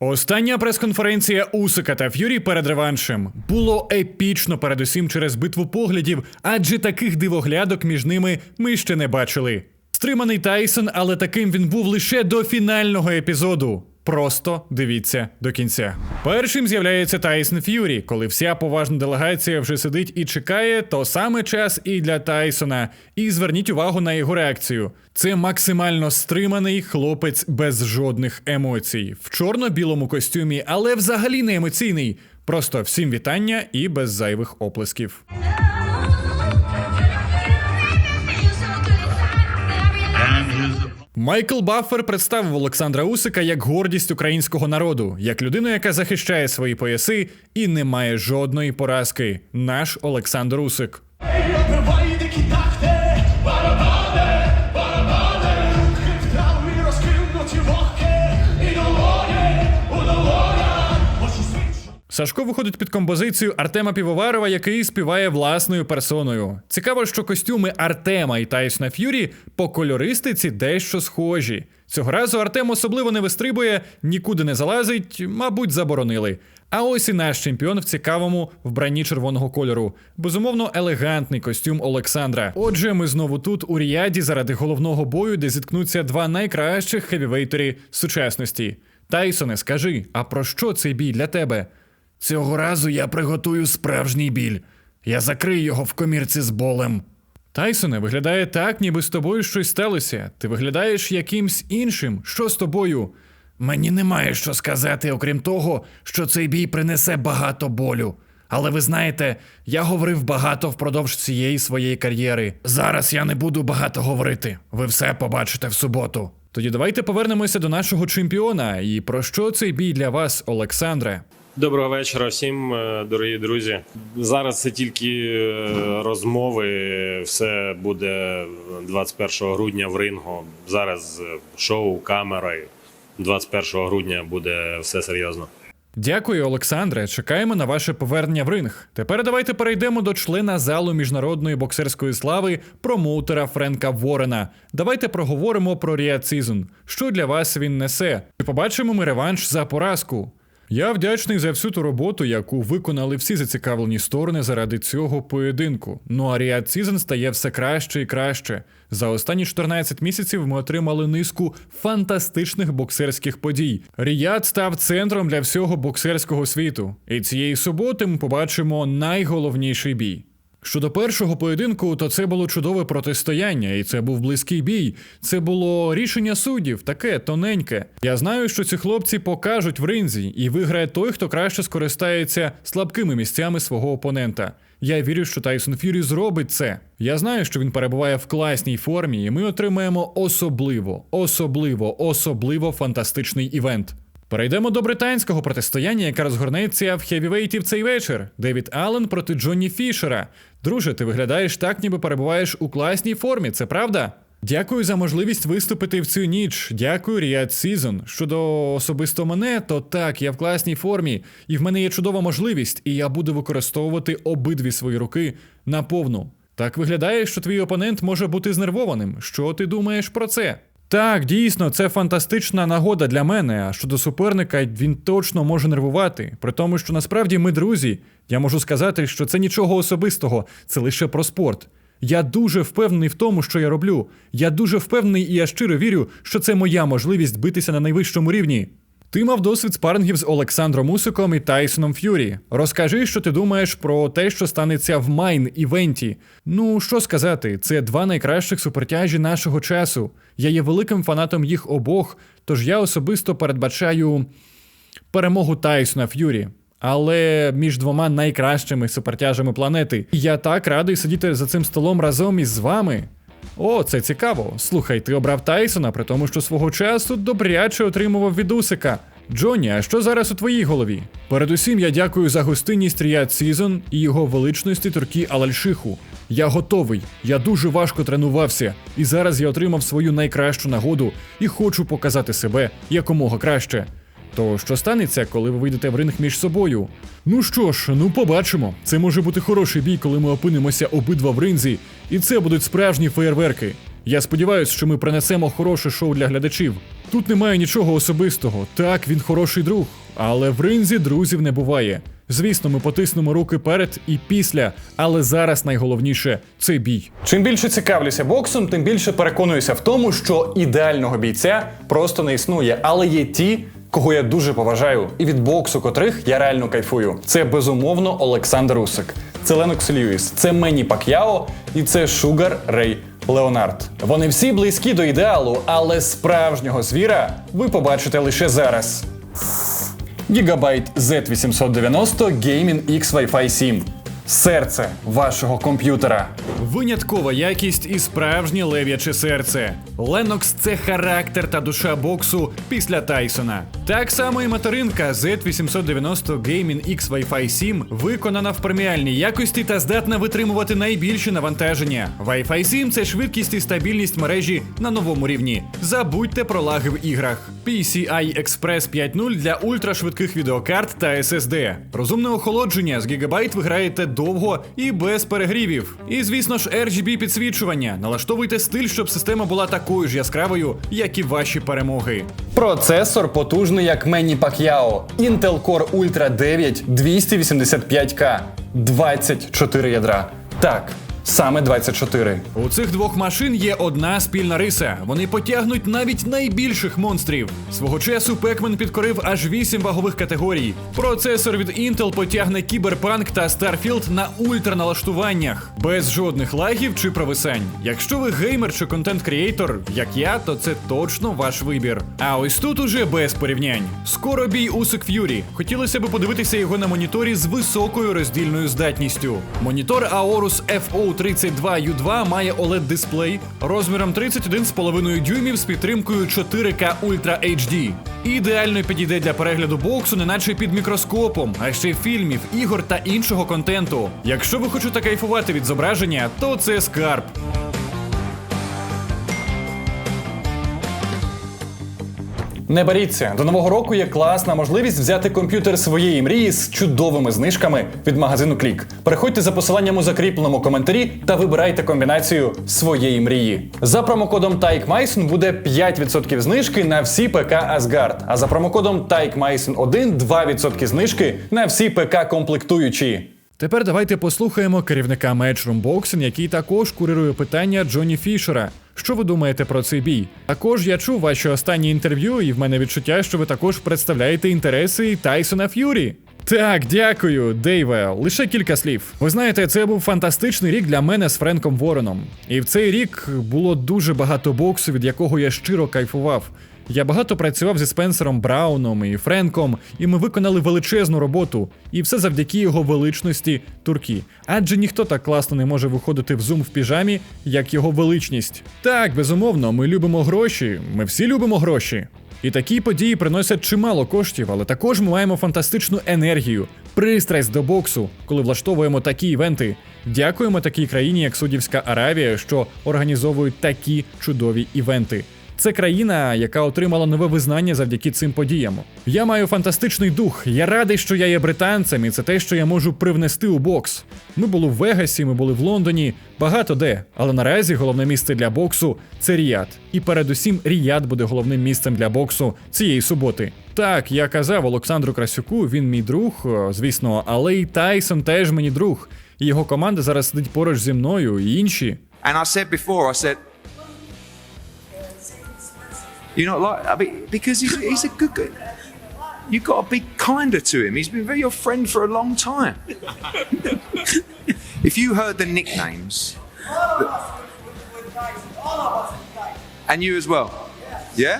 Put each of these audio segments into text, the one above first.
Остання прес-конференція Усика та Ф'юрі перед реваншем було епічно, передусім через битву поглядів, адже таких дивоглядок між ними ми ще не бачили. Стриманий Тайсон, але таким він був лише до фінального епізоду. Просто дивіться до кінця. Першим з'являється Тайсон Ф'юрі. Коли вся поважна делегація вже сидить і чекає, то саме час і для Тайсона. І зверніть увагу на його реакцію. Це максимально стриманий хлопець без жодних емоцій, в чорно-білому костюмі, але взагалі не емоційний. Просто всім вітання і без зайвих оплесків. Майкл Баффер представив Олександра Усика як гордість українського народу, як людину, яка захищає свої пояси і не має жодної поразки. Наш Олександр Усик. Сашко виходить під композицію Артема Півоварова, який співає власною персоною. Цікаво, що костюми Артема і Тайсона Ф'юрі по кольористиці дещо схожі. Цього разу Артем особливо не вистрибує, нікуди не залазить, мабуть, заборонили. А ось і наш чемпіон в цікавому вбранні червоного кольору. Безумовно, елегантний костюм Олександра. Отже, ми знову тут у Ріаді заради головного бою, де зіткнуться два найкращих хевівейтері сучасності. Тайсоне, скажи, а про що цей бій для тебе? Цього разу я приготую справжній біль. Я закрию його в комірці з болем. Тайсоне, виглядає так, ніби з тобою щось сталося. Ти виглядаєш якимсь іншим. Що з тобою? Мені немає що сказати, окрім того, що цей бій принесе багато болю. Але ви знаєте, я говорив багато впродовж цієї своєї кар'єри. Зараз я не буду багато говорити. Ви все побачите в суботу. Тоді давайте повернемося до нашого чемпіона. І про що цей бій для вас, Олександре? Доброго вечора всім, е, дорогі друзі. Зараз це тільки е, розмови. Все буде 21 грудня в рингу. Зараз е, шоу, камери. 21 грудня буде все серйозно. Дякую, Олександре. Чекаємо на ваше повернення в ринг. Тепер давайте перейдемо до члена залу міжнародної боксерської слави промоутера Френка Ворена. Давайте проговоримо про Ріад Сізон. Що для вас він несе? І побачимо ми реванш за поразку. Я вдячний за всю ту роботу, яку виконали всі зацікавлені сторони заради цього поєдинку. Ну а Ріад Сізон стає все краще і краще. За останні 14 місяців ми отримали низку фантастичних боксерських подій. Ріад став центром для всього боксерського світу. І цієї суботи ми побачимо найголовніший бій. Щодо першого поєдинку, то це було чудове протистояння, і це був близький бій. Це було рішення суддів, таке тоненьке. Я знаю, що ці хлопці покажуть в ринзі, і виграє той, хто краще скористається слабкими місцями свого опонента. Я вірю, що Тайсон Ф'юрі зробить це. Я знаю, що він перебуває в класній формі, і ми отримаємо особливо, особливо, особливо фантастичний івент. Перейдемо до британського протистояння, яке розгорнеться в хевівейті в цей вечір. Девід Аллен проти Джонні Фішера. Друже, ти виглядаєш так, ніби перебуваєш у класній формі, це правда? Дякую за можливість виступити в цю ніч. Дякую, Ріад Сізон. Щодо особисто мене, то так, я в класній формі, і в мене є чудова можливість, і я буду використовувати обидві свої руки наповну. Так виглядає, що твій опонент може бути знервованим. Що ти думаєш про це? Так, дійсно, це фантастична нагода для мене. А щодо суперника, він точно може нервувати. При тому, що насправді ми друзі. Я можу сказати, що це нічого особистого, це лише про спорт. Я дуже впевнений в тому, що я роблю. Я дуже впевнений і я щиро вірю, що це моя можливість битися на найвищому рівні. Ти мав досвід спарингів з Олександром Усиком і Тайсоном Ф'юрі. Розкажи, що ти думаєш про те, що станеться в майн івенті. Ну що сказати, це два найкращих супертяжі нашого часу. Я є великим фанатом їх обох, тож я особисто передбачаю перемогу Тайсона Ф'юрі. Але між двома найкращими супертяжами планети. Я так радий сидіти за цим столом разом із вами. О, це цікаво. Слухай, ти обрав Тайсона, при тому, що свого часу добряче отримував від Усика. Джонні, а що зараз у твоїй голові? Передусім, я дякую за гостинність Ріад Сізон і його величності Туркі Алальшиху. Я готовий, я дуже важко тренувався, і зараз я отримав свою найкращу нагоду і хочу показати себе якомога краще. То що станеться, коли ви вийдете в ринг між собою? Ну що ж, ну побачимо. Це може бути хороший бій, коли ми опинимося обидва в ринзі, і це будуть справжні феєрверки. Я сподіваюся, що ми принесемо хороше шоу для глядачів. Тут немає нічого особистого. Так, він хороший друг, але в ринзі друзів не буває. Звісно, ми потиснемо руки перед і після, але зараз найголовніше це бій. Чим більше цікавлюся боксом, тим більше переконуюся в тому, що ідеального бійця просто не існує, але є ті. Кого я дуже поважаю, і від боксу котрих я реально кайфую. Це безумовно Олександр Усик, це Ленокс Льюіс, це Мені Пак'яо і це Шугар Рей Леонард. Вони всі близькі до ідеалу, але справжнього звіра ви побачите лише зараз. Gigabyte Z890 Gaming X Wi-Fi 7. Серце вашого комп'ютера. Виняткова якість і справжнє лев'яче серце. Ленокс це характер та душа боксу після Тайсона. Так само і материнка Z890 Gaming X Wi-Fi 7 виконана в преміальній якості та здатна витримувати найбільші навантаження. Wi-Fi 7 це швидкість і стабільність мережі на новому рівні. Забудьте про лаги в іграх. PCI Express 5.0 для ультрашвидких відеокарт та SSD. Розумне охолодження з Gigabyte ви граєте довго і без перегрівів. І звісно ж, RGB підсвічування. Налаштовуйте стиль, щоб система була такою ж яскравою, як і ваші перемоги. Процесор потужний як Мені Пак'яо. Intel Core Ultra 9 285К, 24 ядра. Так, саме 24. У цих двох машин є одна спільна риса. Вони потягнуть навіть найбільших монстрів. Свого часу Пекмен підкорив аж 8 вагових категорій. Процесор від Intel потягне Кіберпанк та Starfield на ультраналаштуваннях, без жодних лагів чи провисань. Якщо ви геймер чи контент-крієйтор, як я, то це точно ваш вибір. А ось тут уже без порівнянь. Скоро бій Усик Ф'юрі. Хотілося б подивитися його на моніторі з високою роздільною здатністю. Монітор Aorus FO32U2 має oled дисплей розміром 31,5 дюймів з підтримкою 4K Ultra HD. Ідеально підійде для перегляду боксу, неначе під мікроскопом, а ще фільмів, ігор та іншого контенту. Якщо ви хочете кайфувати від зображення, то це скарб. Не боріться, до нового року є класна можливість взяти комп'ютер своєї мрії з чудовими знижками від магазину Клік. Переходьте за посиланням у закріпленому коментарі та вибирайте комбінацію своєї мрії. За промокодом TAIKMAISON буде 5% знижки на всі ПК Asgard, а за промокодом TAIKMAISON1 2% знижки на всі ПК комплектуючі. Тепер давайте послухаємо керівника Matchroom Boxing, який також курирує питання Джоні Фішера. Що ви думаєте про цей бій? Також я чув ваші останні інтерв'ю, і в мене відчуття, що ви також представляєте інтереси Тайсона Ф'юрі. Так, дякую, Дейве. Лише кілька слів. Ви знаєте, це був фантастичний рік для мене з Френком Вороном. І в цей рік було дуже багато боксу, від якого я щиро кайфував. Я багато працював зі Спенсером Брауном і Френком, і ми виконали величезну роботу, і все завдяки його величності Туркі. Адже ніхто так класно не може виходити в зум в піжамі, як його величність. Так, безумовно, ми любимо гроші, ми всі любимо гроші. І такі події приносять чимало коштів, але також ми маємо фантастичну енергію, пристрасть до боксу, коли влаштовуємо такі івенти. Дякуємо такій країні, як Судівська Аравія, що організовують такі чудові івенти. Це країна, яка отримала нове визнання завдяки цим подіям. Я маю фантастичний дух. Я радий, що я є британцем, і це те, що я можу привнести у бокс. Ми були в Вегасі, ми були в Лондоні, багато де. Але наразі головне місце для боксу це Ріяд. І передусім Ріяд буде головним місцем для боксу цієї суботи. Так, я казав Олександру Красюку, він мій друг, звісно, але і Тайсон теж мені друг. І його команда зараз сидить поруч зі мною, і інші. And I said before, I said, "You're not like I mean, because he's he's a good guy. You've got to be kinder to him. He's been your friend for a long time. if you heard the nicknames, and you as well, yeah.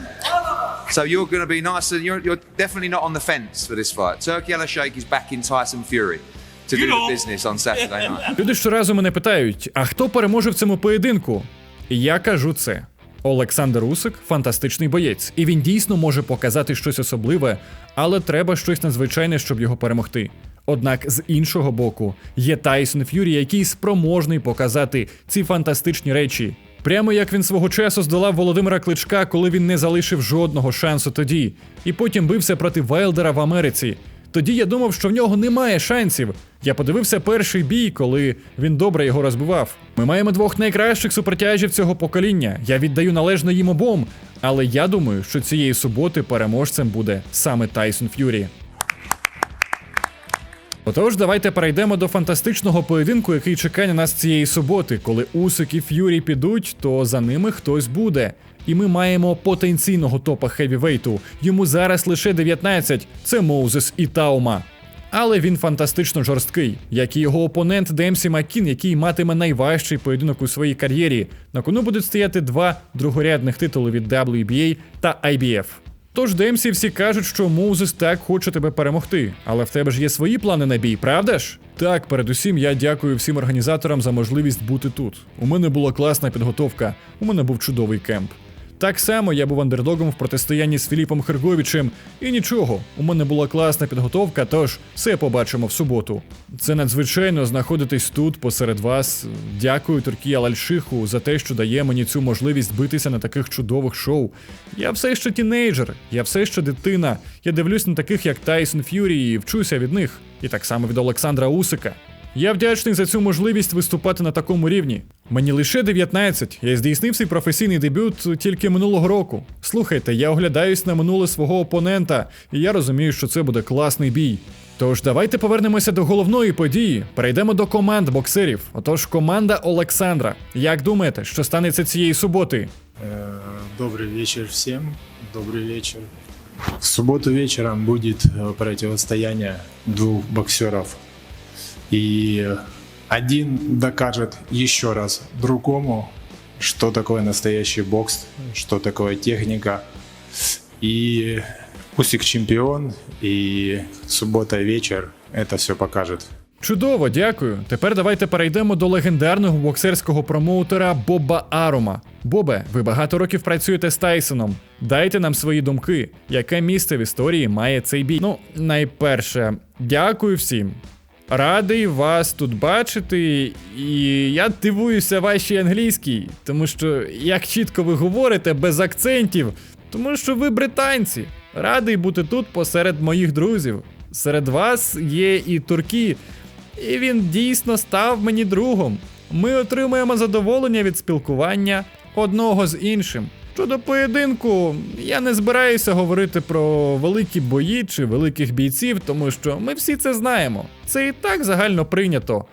So you're going to be nice, and you're you're definitely not on the fence for this fight. Turkey Al Sheikh is backing Tyson Fury to do the business on Saturday night. Люди щоразу мене питають: а хто переможе в цьому поєдинку? І я кажу це. Олександр Усик фантастичний боєць, і він дійсно може показати щось особливе, але треба щось надзвичайне, щоб його перемогти. Однак з іншого боку є Тайсон Ф'юрі, який спроможний показати ці фантастичні речі. Прямо як він свого часу здолав Володимира Кличка, коли він не залишив жодного шансу тоді, і потім бився проти Вайлдера в Америці. Тоді я думав, що в нього немає шансів. Я подивився перший бій, коли він добре його розбивав. Ми маємо двох найкращих супертяжів цього покоління. Я віддаю належне їм обом. Але я думаю, що цієї суботи переможцем буде саме Тайсон Ф'юрі. Отож, давайте перейдемо до фантастичного поєдинку, який чекає на нас цієї суботи. Коли Усик і Ф'юрі підуть, то за ними хтось буде. І ми маємо потенційного топа хевівейту. Йому зараз лише 19. Це Моузес і Таума. Але він фантастично жорсткий, як і його опонент Демсі Маккін, який матиме найважчий поєдинок у своїй кар'єрі. На кону будуть стояти два другорядних титули від WBA та IBF. Тож Демсі всі кажуть, що Моузес так хоче тебе перемогти, але в тебе ж є свої плани на бій, правда ж? Так, передусім я дякую всім організаторам за можливість бути тут. У мене була класна підготовка, у мене був чудовий кемп. Так само я був андердогом в протистоянні з Філіпом Херговичем, і нічого, у мене була класна підготовка, тож все побачимо в суботу. Це надзвичайно знаходитись тут посеред вас. Дякую Туркія Лальшиху за те, що дає мені цю можливість битися на таких чудових шоу. Я все ще тінейджер, я все ще дитина. Я дивлюсь на таких, як Тайсон Ф'юрі, і вчуся від них, і так само від Олександра Усика. Я вдячний за цю можливість виступати на такому рівні. Мені лише 19, я здійснив свій професійний дебют тільки минулого року. Слухайте, я оглядаюсь на минуле свого опонента, і я розумію, що це буде класний бій. Тож давайте повернемося до головної події. Перейдемо до команд боксерів. Отож, команда Олександра. Як думаєте, що станеться цієї суботи? Э, Добрый вечер всем. Добрый вечер. В субботу вечером будет э, противостояние двух боксеров. И один докажет еще раз другому, что такое настоящий бокс, что такое техника. И Усик чемпион, и суббота вечер это все покажет. Чудово, дякую. Тепер давайте перейдемо до легендарного боксерського промоутера Боба Арума. Бобе, ви багато років працюєте з Тайсоном. Дайте нам свої думки, яке місце в історії має цей бій. Ну, найперше, дякую всім. Радий вас тут бачити, і я дивуюся вашій англійській, тому що як чітко ви говорите без акцентів, тому що ви британці. Радий бути тут посеред моїх друзів. Серед вас є і турки, і він дійсно став мені другом. Ми отримуємо задоволення від спілкування одного з іншим. Щодо поєдинку, я не збираюся говорити про великі бої чи великих бійців, тому що ми всі це знаємо. Це і так загально прийнято.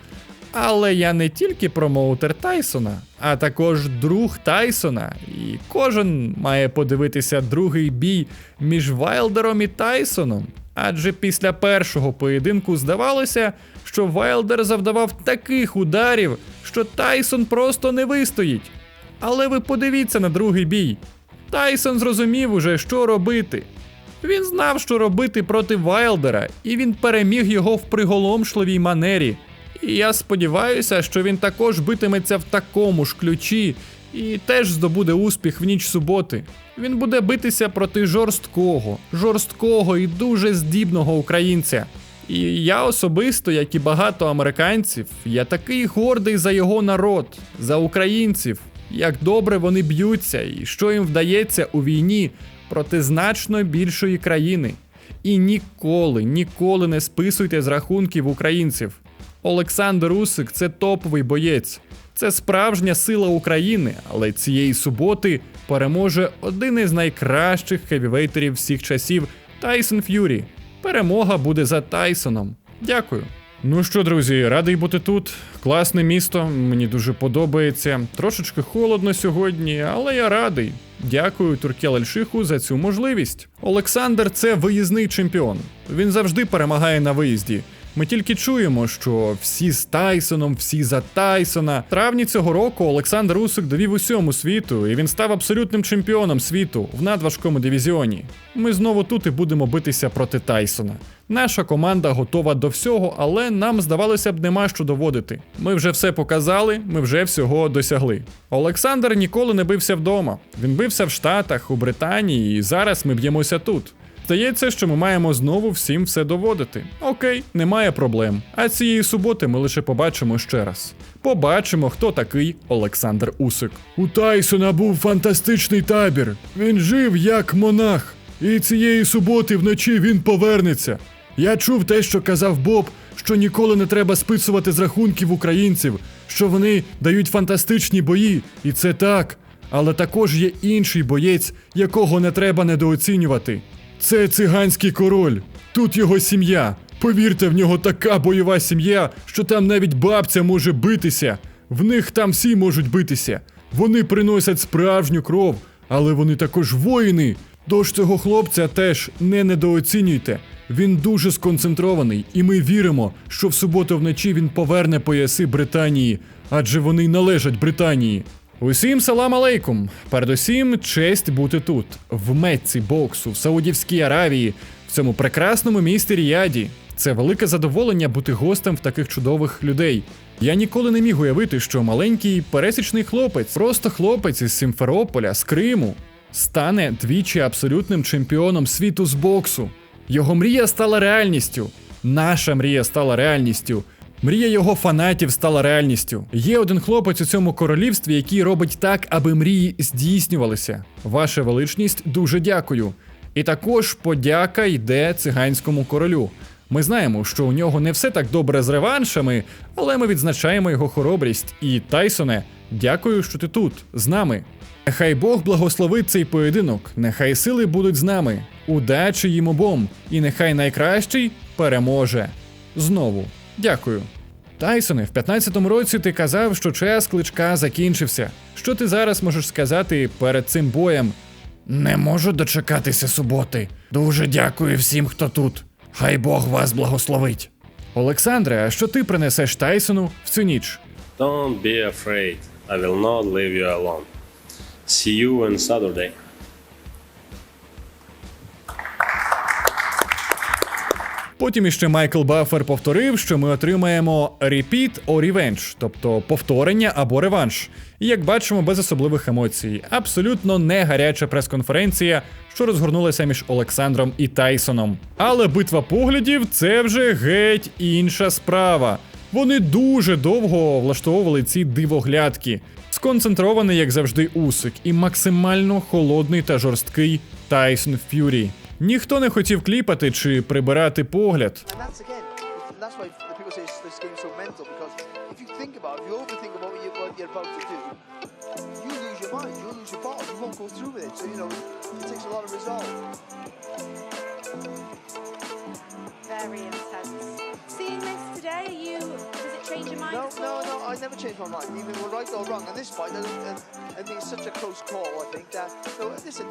Але я не тільки промоутер Тайсона, а також друг Тайсона. І кожен має подивитися другий бій між Вайлдером і Тайсоном. Адже після першого поєдинку здавалося, що Вайлдер завдавав таких ударів, що Тайсон просто не вистоїть. Але ви подивіться на другий бій. Тайсон зрозумів уже, що робити. Він знав, що робити проти Вайлдера, і він переміг його в приголомшливій манері. І я сподіваюся, що він також битиметься в такому ж ключі і теж здобуде успіх в ніч суботи. Він буде битися проти жорсткого, жорсткого і дуже здібного українця. І я особисто, як і багато американців, я такий гордий за його народ, за українців, як добре вони б'ються і що їм вдається у війні проти значно більшої країни. І ніколи, ніколи не списуйте з рахунків українців. Олександр Усик це топовий боєць. Це справжня сила України, але цієї суботи переможе один із найкращих хевівейтерів всіх часів Тайсон Ф'юрі. Перемога буде за Тайсоном. Дякую. Ну що, друзі, радий бути тут. Класне місто, мені дуже подобається. Трошечки холодно сьогодні, але я радий. Дякую Туркел Альшиху за цю можливість. Олександр це виїзний чемпіон. Він завжди перемагає на виїзді. Ми тільки чуємо, що всі з Тайсоном, всі за Тайсона. Травні цього року Олександр Усик довів усьому світу, і він став абсолютним чемпіоном світу в надважкому дивізіоні. Ми знову тут і будемо битися проти Тайсона. Наша команда готова до всього, але нам здавалося б нема що доводити. Ми вже все показали, ми вже всього досягли. Олександр ніколи не бився вдома. Він бився в Штатах, у Британії, і зараз ми б'ємося тут. Здається, що ми маємо знову всім все доводити. Окей, немає проблем. А цієї суботи ми лише побачимо ще раз. Побачимо, хто такий Олександр Усик. У Тайсона був фантастичний табір. Він жив як монах. І цієї суботи вночі він повернеться. Я чув те, що казав Боб, що ніколи не треба списувати з рахунків українців, що вони дають фантастичні бої, і це так. Але також є інший боєць, якого не треба недооцінювати. Це циганський король. Тут його сім'я. Повірте, в нього така бойова сім'я, що там навіть бабця може битися. В них там всі можуть битися. Вони приносять справжню кров, але вони також воїни. Тож цього хлопця теж не недооцінюйте. Він дуже сконцентрований, і ми віримо, що в суботу вночі він поверне пояси Британії, адже вони належать Британії. Усім салам алейкум! Передусім, честь бути тут, в Мекці боксу, в Саудівській Аравії, в цьому прекрасному місті Ріяді. Це велике задоволення бути гостем в таких чудових людей. Я ніколи не міг уявити, що маленький пересічний хлопець, просто хлопець із Сімферополя, з Криму, стане двічі абсолютним чемпіоном світу з боксу. Його мрія стала реальністю. Наша мрія стала реальністю. Мрія його фанатів стала реальністю. Є один хлопець у цьому королівстві, який робить так, аби мрії здійснювалися. Ваша величність, дуже дякую. І також подяка йде циганському королю. Ми знаємо, що у нього не все так добре з реваншами, але ми відзначаємо його хоробрість. І Тайсоне, дякую, що ти тут, з нами. Нехай Бог благословить цей поєдинок, нехай сили будуть з нами. Удачі їм обом, і нехай найкращий переможе. Знову дякую. Тайсоне, в 15-му році ти казав, що час кличка закінчився. Що ти зараз можеш сказати перед цим боєм? Не можу дочекатися суботи. Дуже дякую всім, хто тут. Хай Бог вас благословить. Олександре, а що ти принесеш Тайсону в цю ніч? Don't be afraid. I will not leave you alone. See you on Saturday. Потім іще Майкл Баффер повторив, що ми отримаємо repeat or revenge, тобто повторення або реванш. І як бачимо, без особливих емоцій. Абсолютно не гаряча прес-конференція, що розгорнулася між Олександром і Тайсоном. Але битва поглядів це вже геть інша справа. Вони дуже довго влаштовували ці дивоглядки. Сконцентрований, як завжди, Усик, і максимально холодний та жорсткий Тайсон Ф'юрі. Ніхто не хотів кліпати чи прибирати погляд. Very intense. Seeing this today, are you change your mind? No, no, no, I never change my mind, even we're right or wrong. And this fight, I, think it's such a close call, I think that, no, listen,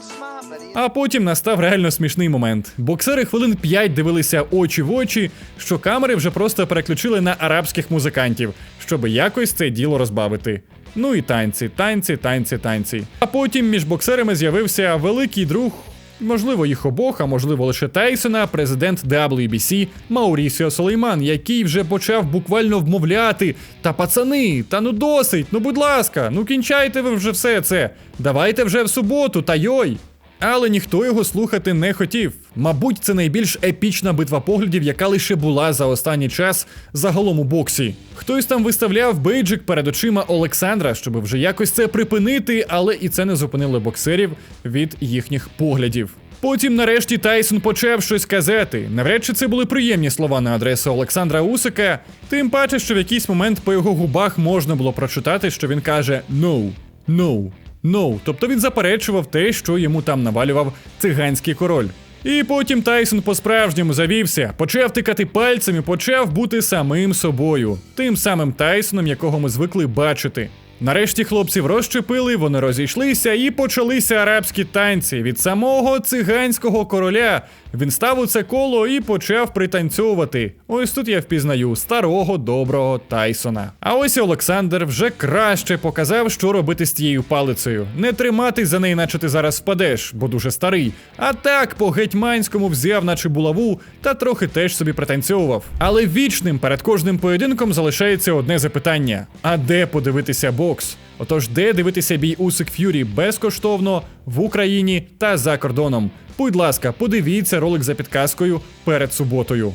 smart, man. А потім настав реально смішний момент. Боксери хвилин 5 дивилися очі в очі, що камери вже просто переключили на арабських музикантів, щоб якось це діло розбавити. Ну і танці, танці, танці, танці. А потім між боксерами з'явився великий друг, можливо, їх обох, а можливо лише Тайсона, президент WBC Маурісіо Солейман, який вже почав буквально вмовляти. Та пацани, та ну досить, ну будь ласка, ну кінчайте ви вже все це. Давайте вже в суботу, та йой. Але ніхто його слухати не хотів. Мабуть, це найбільш епічна битва поглядів, яка лише була за останній час загалом у боксі. Хтось там виставляв бейджик перед очима Олександра, щоб вже якось це припинити, але і це не зупинило боксерів від їхніх поглядів. Потім, нарешті, Тайсон почав щось казати. Навряд чи це були приємні слова на адресу Олександра Усика. Тим паче, що в якийсь момент по його губах можна було прочитати, що він каже «No, no, no». Тобто він заперечував те, що йому там навалював циганський король. І потім Тайсон по-справжньому завівся, почав тикати пальцями, почав бути самим собою, тим самим Тайсоном, якого ми звикли бачити. Нарешті хлопців розчепили, вони розійшлися і почалися арабські танці від самого циганського короля. Він став у це коло і почав пританцьовувати. Ось тут я впізнаю старого доброго Тайсона. А ось Олександр вже краще показав, що робити з тією палицею. Не триматись за неї, наче ти зараз впадеш, бо дуже старий. А так по гетьманському взяв, наче булаву, та трохи теж собі пританцьовував. Але вічним перед кожним поєдинком залишається одне запитання: а де подивитися бокс? Отож, де дивитися бій Усик Ф'юрі безкоштовно в Україні та за кордоном. Будь ласка, подивіться ролик за підказкою перед суботою.